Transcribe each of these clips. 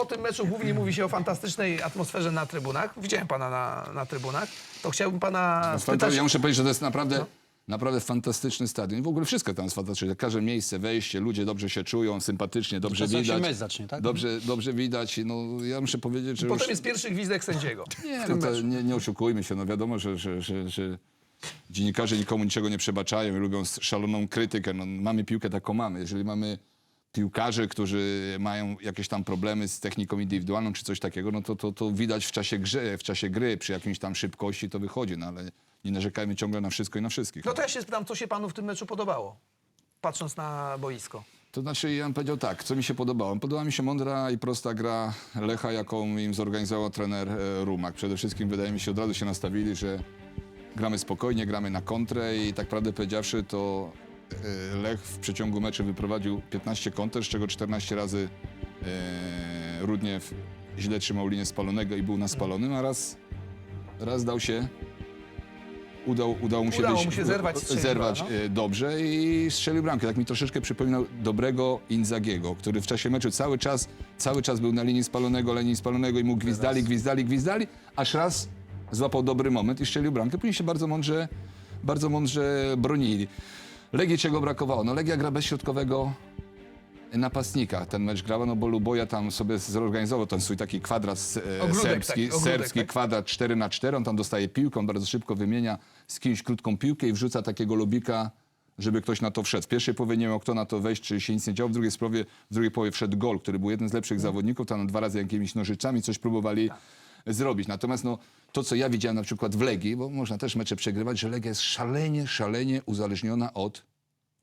po tym meczu głównie mówi się o fantastycznej atmosferze na trybunach. Widziałem pana na, na trybunach. To chciałbym pana Fanta- spytać... Ja muszę powiedzieć, że to jest naprawdę, naprawdę fantastyczny stadion. I w ogóle wszystko tam jest fantastyczne. Każde miejsce, wejście, ludzie dobrze się czują, sympatycznie, dobrze się widać. mecz zacznie, tak? Dobrze, dobrze widać. No, ja muszę powiedzieć, że Potem już... jest pierwszy gwizdek sędziego. Nie, no to nie, nie oszukujmy się. No wiadomo, że, że, że, że dziennikarze nikomu niczego nie przebaczają i lubią szaloną krytykę. No, mamy piłkę taką mamy. Jeżeli mamy piłkarzy, którzy mają jakieś tam problemy z techniką indywidualną czy coś takiego, no to, to, to widać w czasie gry, w czasie gry, przy jakiejś tam szybkości to wychodzi, no ale nie narzekajmy ciągle na wszystko i na wszystkich. No to ja się spytam, co się panu w tym meczu podobało? Patrząc na boisko. To znaczy, ja bym powiedział tak, co mi się podobało. Podoba mi się mądra i prosta gra Lecha, jaką im zorganizował trener e, Rumak. Przede wszystkim wydaje mi się, od razu się nastawili, że gramy spokojnie, gramy na kontrę i tak prawdę powiedziawszy, to Lech w przeciągu meczu wyprowadził 15 konter, z czego 14 razy e, Rudniew źle trzymał linię spalonego i był na spalonym, a raz, raz dał się Udał, udało mu się, Udało wyjść- mu się zerwać zerwać no. e, dobrze i strzelił bramkę. Tak mi troszeczkę przypominał dobrego Inzagiego, który w czasie meczu cały czas, cały czas był na linii spalonego, linii spalonego i mu gwizdali, gwizdali, gwizdali, aż raz złapał dobry moment i strzelił bramkę. Później się bardzo mądrze, bardzo mądrze bronili. Legii czego brakowało? No Legia gra bez środkowego napastnika. Ten mecz grała, no bo Luboja tam sobie zorganizował ten swój taki kwadrat e, Ogródek serbski, taki, ogródek, serbski tak? kwadrat 4 na 4 on tam dostaje piłkę, on bardzo szybko wymienia z kimś krótką piłkę i wrzuca takiego lubika, żeby ktoś na to wszedł. W pierwszej połowie nie miał kto na to wejść, czy się nic nie działo, w drugiej połowie, w drugiej połowie wszedł gol, który był jeden z lepszych zawodników, tam dwa razy jakimiś nożyczami coś próbowali zrobić. Natomiast no, to, co ja widziałem na przykład w Legii, bo można też mecze przegrywać, że Legia jest szalenie, szalenie uzależniona od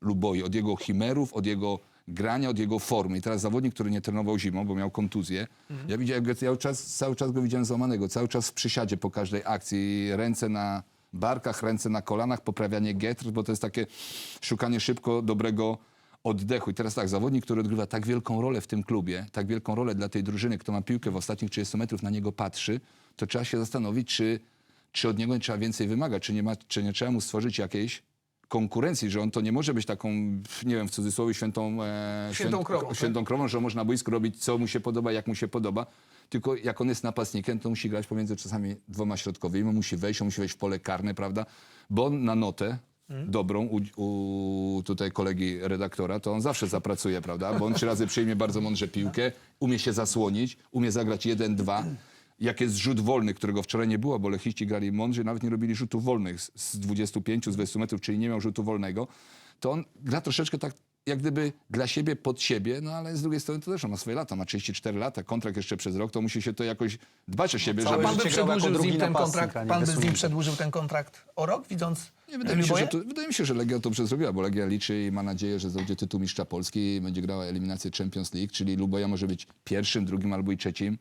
Luboi, od jego chimerów, od jego grania, od jego formy. I teraz zawodnik, który nie trenował zimą, bo miał kontuzję, ja widziałem, go cały czas, cały czas go widziałem złamanego, cały czas w przysiadzie po każdej akcji, ręce na barkach, ręce na kolanach, poprawianie getr, bo to jest takie szukanie szybko dobrego oddechu. I teraz tak, zawodnik, który odgrywa tak wielką rolę w tym klubie, tak wielką rolę dla tej drużyny, kto ma piłkę w ostatnich 30 metrów, na niego patrzy, to trzeba się zastanowić, czy, czy od niego nie trzeba więcej wymagać, czy nie, ma, czy nie trzeba mu stworzyć jakiejś konkurencji, że on to nie może być taką, nie wiem, w cudzysłowie świętą, e, Świętą święt- krową, tak? świętą krową, że można na boisku robić co mu się podoba, jak mu się podoba. Tylko jak on jest napastnikiem, to musi grać pomiędzy czasami dwoma środkowymi, musi wejść, on musi wejść w pole karne, prawda? Bo on na notę. Dobrą u, u tutaj kolegi redaktora, to on zawsze zapracuje, prawda? Bo on trzy razy przyjmie bardzo mądrze piłkę, umie się zasłonić, umie zagrać jeden, dwa. Jak jest rzut wolny, którego wczoraj nie było, bo lechiści grali mądrze, nawet nie robili rzutów wolnych z- z 25, z 20 metrów, czyli nie miał rzutu wolnego, to on gra troszeczkę tak jak gdyby dla siebie, pod siebie, no ale z drugiej strony to też on ma swoje lata, ma 34 lata, kontrakt jeszcze przez rok, to musi się to jakoś dbać o siebie, całe żeby... Pan by przedłużył z nim ten kontrakt, pan by z nim przedłużył ten kontrakt o rok, widząc Nie, wydaje, mi się, Luboja? że to, wydaje mi się, że Legia to dobrze zrobiła, bo Legia liczy i ma nadzieję, że zdobędzie tytuł mistrza Polski i będzie grała eliminację Champions League, czyli Luboja może być pierwszym, drugim albo i trzecim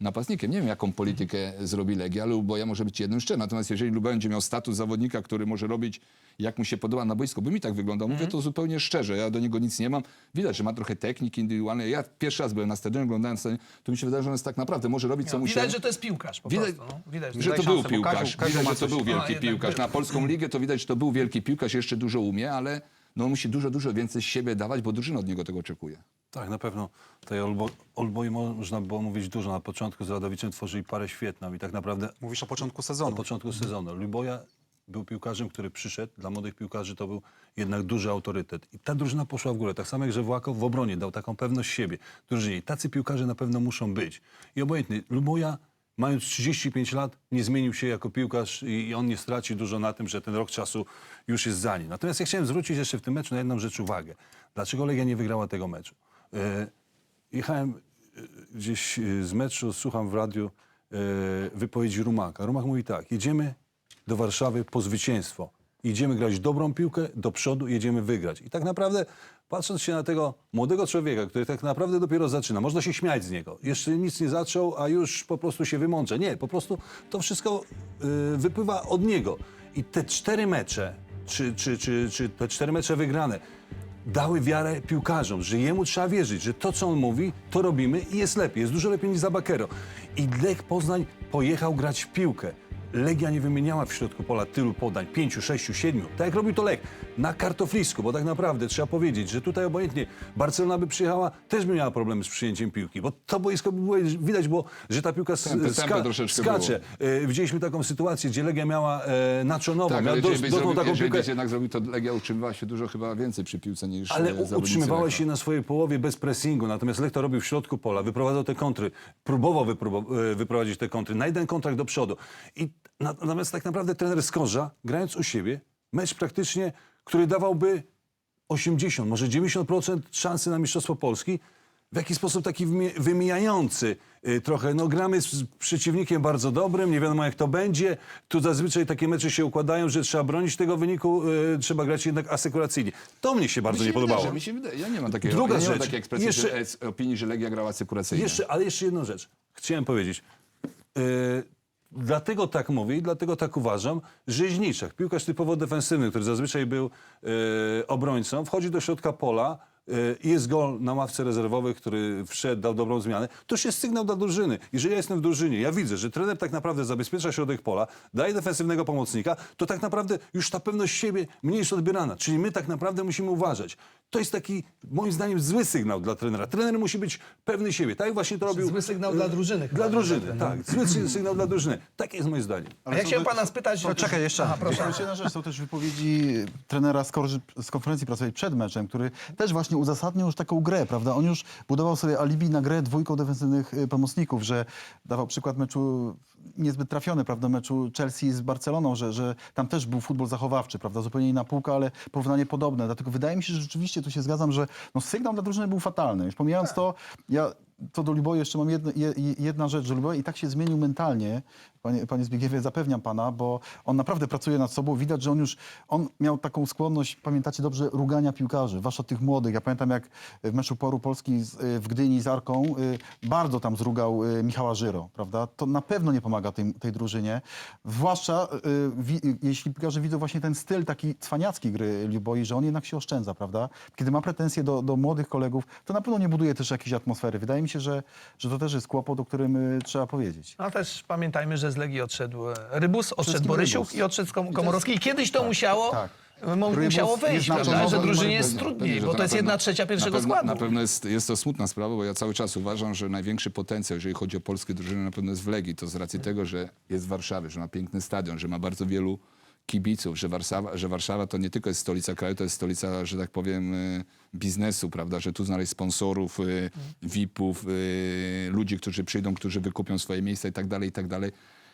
napastnikiem. Nie wiem, jaką politykę zrobi Legia, ale Luboja może być jednym trzech. Natomiast jeżeli Luboja będzie miał status zawodnika, który może robić jak mu się podoba na boisku, bo mi tak wygląda, mówię to zupełnie szczerze, ja do niego nic nie mam. Widać, że ma trochę techniki indywidualnej. Ja pierwszy raz byłem na stadionie, oglądałem stadion, to mi się wydaje, że on jest tak naprawdę, może robić co mu się... Widać, że to jest piłkarz po Widać- prostu. No. Widać, Że to był szansę, piłkarz. widać, że to był wielki A, jednak piłkarz. Na polską ligę to widać, że to był wielki piłkarz, jeszcze dużo umie, ale no, on musi dużo, dużo więcej z siebie dawać, bo drużyna od niego tego oczekuje. Tak, na pewno. Tej Olbo, Olboi można było mówić dużo. Na początku z Radowiczem tworzyli parę świetną i tak naprawdę Mówisz o początku na sezonu. początku sezonu. Luboja był piłkarzem, który przyszedł. Dla młodych piłkarzy to był jednak duży autorytet. I ta drużyna poszła w górę. Tak samo jak Żewłakow w obronie dał taką pewność siebie drużynie. I tacy piłkarze na pewno muszą być. I obojętnie, Luboja mając 35 lat nie zmienił się jako piłkarz i i on nie straci dużo na tym, że ten rok czasu już jest za nim. Natomiast ja chciałem zwrócić jeszcze w tym meczu na jedną rzecz uwagę. Dlaczego Legia nie wygrała tego meczu? E, jechałem e, gdzieś e, z meczu, słucham w radiu wypowiedzi Rumaka. Rumak mówi tak, jedziemy do Warszawy po zwycięstwo. Idziemy grać dobrą piłkę, do przodu jedziemy wygrać. I tak naprawdę, patrząc się na tego młodego człowieka, który tak naprawdę dopiero zaczyna, można się śmiać z niego. Jeszcze nic nie zaczął, a już po prostu się wymądrza. Nie, po prostu to wszystko wypływa od niego. I te cztery mecze, czy, czy, czy, czy te cztery mecze wygrane, dały wiarę piłkarzom, że jemu trzeba wierzyć, że to, co on mówi, to robimy i jest lepiej. Jest dużo lepiej niż za Bakero. I Lech Poznań pojechał grać w piłkę. Legia nie wymieniała w środku pola tylu podań, pięciu, sześciu, siedmiu, tak jak robił to Lech, na kartoflisku, bo tak naprawdę trzeba powiedzieć, że tutaj obojętnie Barcelona by przyjechała, też by miała problemy z przyjęciem piłki, bo to boisko by było, widać było, że ta piłka tempy ska- troszeczkę skacze. E, Widzieliśmy taką sytuację, gdzie Legia miała e, Naczonowa, Tak, miała ale dos- jeżeli byś, dotknął zrobił, taką jeżeli piłkę, byś jednak zrobił, to Legia utrzymywała się dużo chyba więcej przy piłce niż ale e, u- zawodnicy utrzymywała Lecha. się na swojej połowie bez pressingu, natomiast Lech to robił w środku pola, wyprowadzał te kontry, próbował e, wyprowadzić te kontry, na jeden kontrakt do przodu. I na- natomiast tak naprawdę trener Skorża, grając u siebie, mecz praktycznie, który dawałby 80, może 90% szansy na Mistrzostwo Polski, w jakiś sposób taki wymijający y, trochę. No gramy z przeciwnikiem bardzo dobrym, nie wiadomo jak to będzie. Tu zazwyczaj takie mecze się układają, że trzeba bronić tego wyniku, y, trzeba grać jednak asekuracyjnie. To mnie się bardzo Mi się nie podobało. Wydaje, mi się wydaje, ja nie mam takiej, Druga ja nie mam rzecz. takiej ekspresji, Jeszcze- że, opinii, że Legia grała sekuracyjnie. Jeszcze, ale jeszcze jedną rzecz. Chciałem powiedzieć. Yy, dlatego tak mówię i dlatego tak uważam, że Zniczek, piłkarz typowo defensywny, który zazwyczaj był yy, obrońcą, wchodzi do środka pola yy, i jest gol na ławce rezerwowej, który wszedł, dał dobrą zmianę, to już jest sygnał dla drużyny. Jeżeli ja jestem w drużynie, ja widzę, że trener tak naprawdę zabezpiecza środek pola, daje defensywnego pomocnika, to tak naprawdę już ta pewność siebie mniej jest odbierana. Czyli my tak naprawdę musimy uważać. To jest taki, moim zdaniem, zły sygnał dla trenera. Trener musi być pewny siebie. Tak jak właśnie to robił... Zły sygnał dla drużyny Dla drużyny, tak, tak. Zły sy- sygnał dla drużyny. Takie jest moje zdanie. A ja chciałem pana spytać... To czekaj, jeszcze. Aha, proszę. Jeszcze jedna rzecz, są też wypowiedzi trenera z, korzy- z konferencji prasowej przed meczem, który też właśnie uzasadniał już taką grę, prawda? On już budował sobie alibi na grę dwójką defensywnych y, pomocników, że dawał przykład meczu niezbyt trafiony, prawda, meczu Chelsea z Barceloną, że, że tam też był futbol zachowawczy, prawda, zupełnie inna półka, ale porównanie podobne. Dlatego wydaje mi się, że rzeczywiście tu się zgadzam, że no, sygnał dla drużyny był fatalny. Już pomijając to, ja to do Luboja jeszcze mam jedno, je, jedna rzecz, że Luboja i tak się zmienił mentalnie, panie, panie Zbigniewie, zapewniam pana, bo on naprawdę pracuje nad sobą. Widać, że on już, on miał taką skłonność, pamiętacie dobrze, rugania piłkarzy, zwłaszcza tych młodych. Ja pamiętam, jak w meczu Poru Polski z, y, w Gdyni z Arką y, bardzo tam zrugał y, Michała Żyro, prawda? To na pewno nie pomaga tej, tej drużynie. Zwłaszcza jeśli piłkarze widzą właśnie ten styl taki cwaniacki gry Luboi, że on jednak się oszczędza, prawda? Kiedy ma pretensje do, do młodych kolegów, to na pewno nie buduje też jakiejś atmosfery. Wydaje mi się, że, że to też jest kłopot, o którym y, trzeba powiedzieć. No też pamiętajmy, że z Legii odszedł e, Rybus, odszedł Borysiuk Rybus. i odszedł Kom- Komorowski. I kiedyś to musiało, tak. mo- Rybus musiało wyjść, prawda? że drużynie Pewnie, jest pewnie, trudniej, że bo to jest pewno- jedna trzecia pierwszego na pewno, składu. Na pewno jest, jest to smutna sprawa, bo ja cały czas uważam, że największy potencjał, jeżeli chodzi o polskie drużyny, na pewno jest w Legii. To z racji tego, że jest w Warszawie, że ma piękny stadion, że ma bardzo wielu kibiców, że Warszawa, że Warszawa to nie tylko jest stolica kraju, to jest stolica, że tak powiem, y, biznesu, prawda, że tu znaleźć sponsorów, y, VIP-ów, y, ludzi, którzy przyjdą, którzy wykupią swoje miejsca i tak dalej, i tak dalej,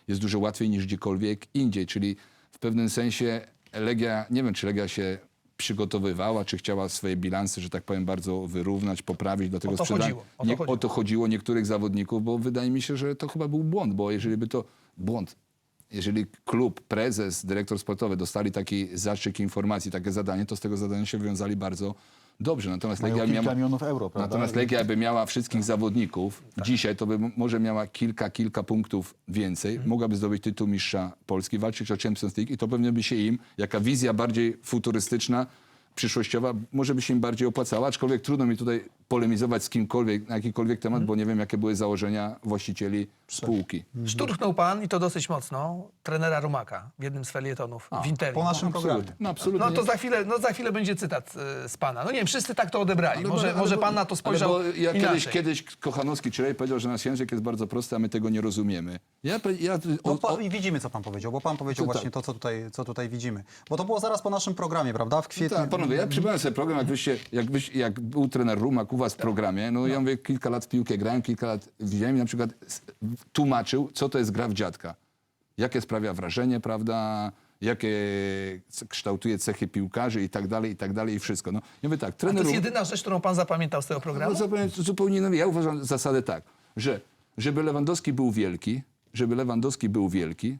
jest dużo łatwiej niż gdziekolwiek indziej, czyli w pewnym sensie Legia, nie wiem, czy Legia się przygotowywała, czy chciała swoje bilanse, że tak powiem, bardzo wyrównać, poprawić, dlatego O to sprzedania- o o to chodziło niektórych zawodników, bo wydaje mi się, że to chyba był błąd, bo jeżeli by to błąd, jeżeli klub, prezes, dyrektor sportowy dostali taki zastrzyk informacji, takie zadanie, to z tego zadania się wywiązali bardzo dobrze. Natomiast Mają Legia kilka miała, milionów euro, prawda? natomiast Legia by miała wszystkich zawodników Tak. dzisiaj, to by m- może miała kilka, kilka punktów więcej, Mhm. mogłaby zdobyć tytuł mistrza Polski, walczyć o Champions League i to pewnie by się im, jaka wizja bardziej futurystyczna, przyszłościowa, może by się im bardziej opłacała, aczkolwiek trudno mi tutaj polemizować z kimkolwiek, na jakikolwiek temat, Mhm. bo nie wiem, jakie były założenia właścicieli spółki. Szturchnął pan, i to dosyć mocno, trenera Rumaka w jednym z felietonów w Interii. Po naszym programie. Absolutnie. No, absolutnie. No to za chwilę, no za chwilę będzie cytat e, z pana. No nie wiem, wszyscy tak to odebrali. może, ale może bo- pan na to ale spojrzał bo ja inaczej. kiedyś, kiedyś Kochanowski Czylej powiedział, że nasz język jest bardzo prosty, a my tego nie rozumiemy. Ja, pe- ja, No, o, pa, o, I widzimy, co pan powiedział, bo pan powiedział To właśnie tak. to, co tutaj, co tutaj widzimy. Bo to było zaraz po naszym programie, prawda? W kwietniu. tak, panowie, ja przypomnę sobie program, jak, wyście, jak, wyś, jak był trener Rumak u was w programie, no, ja mówię, kilka lat w piłkę grałem, kilka lat widziałem i na przykład s- tłumaczył, co to jest gra w dziadka. Jakie sprawia wrażenie, prawda, jakie c- kształtuje cechy piłkarzy i tak dalej, i tak dalej, i wszystko. No, ja mówię tak, to trener jest jedyna rzecz, którą pan zapamiętał z tego programu? No, zupełnie, zupełnie inną. Ja uważam zasadę tak, że żeby Lewandowski był wielki, żeby Lewandowski był wielki,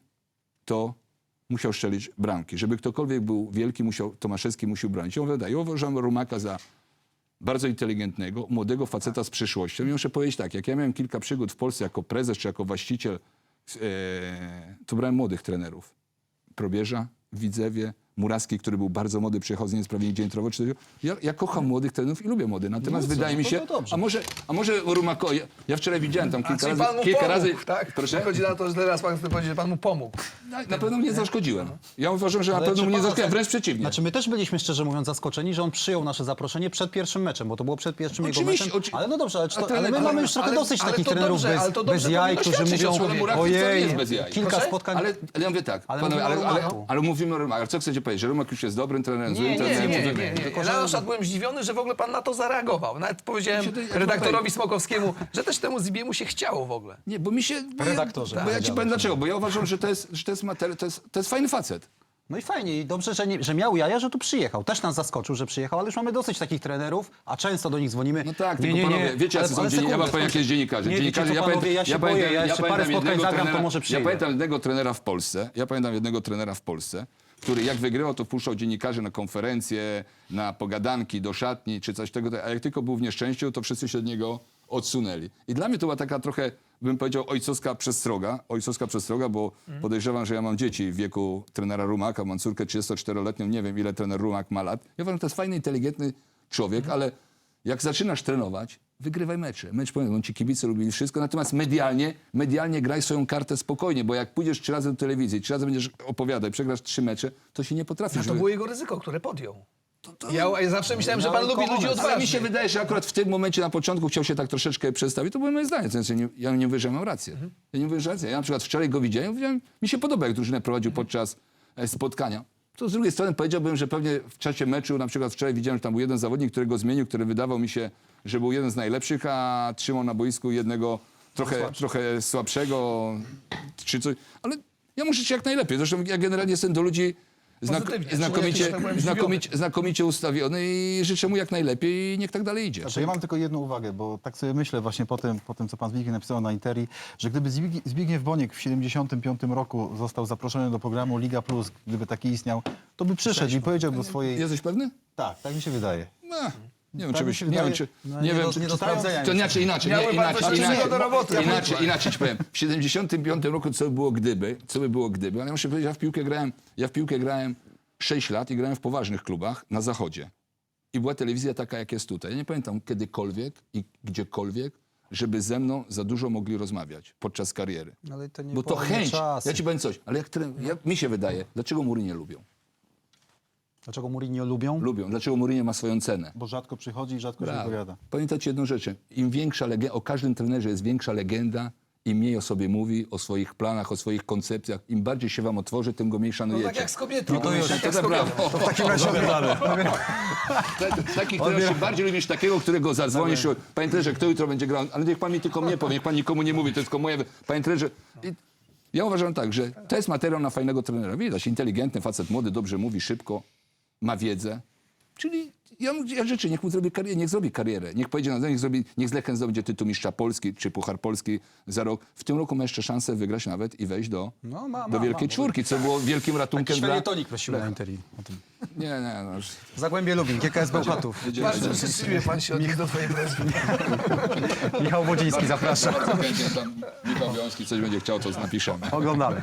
to musiał strzelić bramki. Żeby ktokolwiek był wielki, musiał, Tomaszewski musiał bronić. Ja mówię, ja uważam Rumaka za bardzo inteligentnego, młodego faceta z przyszłością. I muszę powiedzieć tak, jak ja miałem kilka przygód w Polsce jako prezes czy jako właściciel, e, to brałem młodych trenerów. Probierza, Widzewie, Muraski, który był bardzo młody, przyjechał z Niemiec prawie nigdzie nie trenował. czy- Ja, ja kocham młodych trenerów i lubię młodych. Natomiast wydaje mi no się, dobrze. a może, a może Rumako, ja, ja wczoraj widziałem tam kilka czyli razy, pan mu kilka pomógł, razy, tak? proszę? Chodzi na to, że teraz pan chce powiedzieć, że pan mu pomógł. Na, na pewno mu nie zaszkodziłem. Ja uważam, że na Ale pewno czy mu nie pana zaszkodziłem, wręcz przeciwnie. Znaczy my też byliśmy szczerze mówiąc zaskoczeni, że on przyjął nasze zaproszenie przed pierwszym meczem, bo to było przed pierwszym jego Oczywiście, meczem. oczy- Ale no dobrze, ale, czy to, ale my ale- mamy już trochę ale- dosyć ale takich to trenerów dobrze, ale bez, to bez dobrze jaj, powinno którzy świadczyć o mówią, człowieku. Muraków wcale nie ojej, jest bez jaj. kilka Proszę? spotkań. Ale, ale ja mówię tak, Ale panowie, mówimy ale, o ale, Rumaku. ale mówimy o Rumaku. Ale co chcecie powiedzieć, że Rumak już jest dobrym trenerem, Nie, złym nie, trenerem? nie, nie, nie, nie. Tylko, Ja na przykład byłem zdziwiony, że w ogóle pan na to zareagował. Nawet powiedziałem redaktorowi Smokowskiemu, że też temu Zibiemu się chciało w ogóle. Nie, bo mi się... Bo ja, Redaktorze, bo ja ci powiem dlaczego, bo ja uważam, że to jest, że to jest, materi- to jest, to jest fajny facet. No i fajnie, i dobrze, że, nie, że miał jaja, że tu przyjechał. Też nas zaskoczył, że przyjechał, ale już mamy dosyć takich trenerów, a często do nich dzwonimy. No tak, nie, tylko nie, panowie, nie. wiecie, Ale- są ale dziennikarze, ja wam powiem, jak jest dziennikarzy. Nie, dziennikarze wiecie co, panowie, ja się boję, pamiętam- ja jeszcze parę pamiętam spotkań jednego zagram, to trenera- może Ja pamiętam jednego trenera w Polsce, ja pamiętam jednego trenera w Polsce, który jak wygrywał, to wpuszczał dziennikarzy na konferencje, na pogadanki, do szatni, czy coś tego, a jak tylko był w nieszczęściu, to wszyscy się od niego odsunęli. I dla mnie to była taka trochę, bym powiedział, ojcowska przestroga, ojcowska przestroga, bo podejrzewam, że ja mam dzieci w wieku trenera Rumaka, mam córkę 34-letnią, nie wiem ile trener Rumak ma lat. Ja uważam, że to jest fajny, inteligentny człowiek, ale jak zaczynasz trenować, wygrywaj mecze. Mecz powiem, on ci kibice lubili wszystko, natomiast medialnie, medialnie graj swoją kartę spokojnie, bo jak pójdziesz trzy razy do telewizji, trzy razy będziesz opowiadać, przegrasz trzy mecze, to się nie potrafisz. A to wy- było jego ryzyko, które podjął. Ja, ja zawsze myślałem, że pan lubi ludzi odważnych. Ale mi się wydaje, że akurat w tym momencie na początku chciał się tak troszeczkę przedstawić. To było moje zdanie. To znaczy, nie, ja nie mówię, że mam rację. Ja nie mówię, że rację. Ja na przykład wczoraj go widziałem, widziałem mi się podoba, jak drużynę prowadził podczas e, spotkania. To z drugiej strony powiedziałbym, że pewnie w czasie meczu, na przykład wczoraj widziałem, że tam był jeden zawodnik, którego zmienił, który wydawał mi się, że był jeden z najlepszych, a trzymał na boisku jednego trochę, trochę słabszego, czy coś. Ale ja muszę się jak najlepiej. Zresztą ja generalnie jestem do ludzi znak, Pozytywnie. znakomicie, tak znakomicie, znakomicie ustawiony i życzę mu jak najlepiej i niech tak dalej idzie. Znaczy, ja mam tylko jedną uwagę, bo tak sobie myślę właśnie po tym, po tym co pan Zbigniew napisał na Interi, że gdyby Zbigniew- Zbigniew Boniek w 75 roku został zaproszony do programu Liga Plus, gdyby taki istniał, to by przyszedł i powiedział do swojej... Jesteś pewny? Tak, tak mi się wydaje. No, nie wiem, Tak czy byś, nie wiem, czy, No, nie nie wiem, do- czy, nie do sprawdzenia to inaczej, inaczej, nie, inaczej, inaczej, do roboty. inaczej, inaczej ci powiem. W 75 roku co by było gdyby, co by było gdyby, ale ja muszę powiedzieć, ja w piłkę grałem, ja w piłkę grałem 6 lat i grałem w poważnych klubach na zachodzie. I była telewizja taka, jak jest tutaj. Ja nie pamiętam kiedykolwiek i gdziekolwiek, żeby ze mną za dużo mogli rozmawiać podczas kariery. Ale to nie Bo to chęć, czasy. ja ci powiem coś, ale jak mi się wydaje, dlaczego mury nie lubią? Dlaczego Mourinho lubią? Lubią. Dlaczego Mourinho ma swoją cenę? Bo rzadko przychodzi i rzadko się Brawo. wypowiada. Pamiętajcie jedną rzecz. Im większa legenda, o każdym trenerze jest większa legenda, im mniej o sobie mówi, o swoich planach, o swoich koncepcjach. Im bardziej się wam otworzy, tym go mniej No szanujecie. tak jak z kobietą. No to już, tak to jak z za kobietą. To w takim razie Takich, których się bardziej lubi niż takiego, którego zadzwonisz. Panie trenerze, kto jutro będzie grał? Ale niech pan mi tylko mnie powie, niech pan nikomu nie mówi, to jest tylko moje... Panie trenerze... I ja uważam tak, że to jest materiał na fajnego trenera. Widać, inteligentny facet, młody, dobrze mówi, szybko, ma wiedzę. Czyli ja, mu- ja życzę, niech mu zrobi karierę, niech zrobi karierę. Niech pojedzie na niech, zrobi, niech z Lechem zdobędzie tytuł mistrza Polski czy Puchar Polski za rok. W tym roku ma jeszcze szansę wygrać nawet i wejść do, No, ma, do ma, Wielkiej ma. Czwórki, co było wielkim ratunkiem dla... Świetnie prosimy na Interi. o tym. Nie, nie, no już... Zagłębie Lubin, GKS Bełchatów. Bardzo życzliwie pan się odniósł do twojej prośby. Michał Wodziński, zapraszam. Bardzo chętnie tam Michał Wiązki coś będzie chciał, to napiszemy. Oglądamy.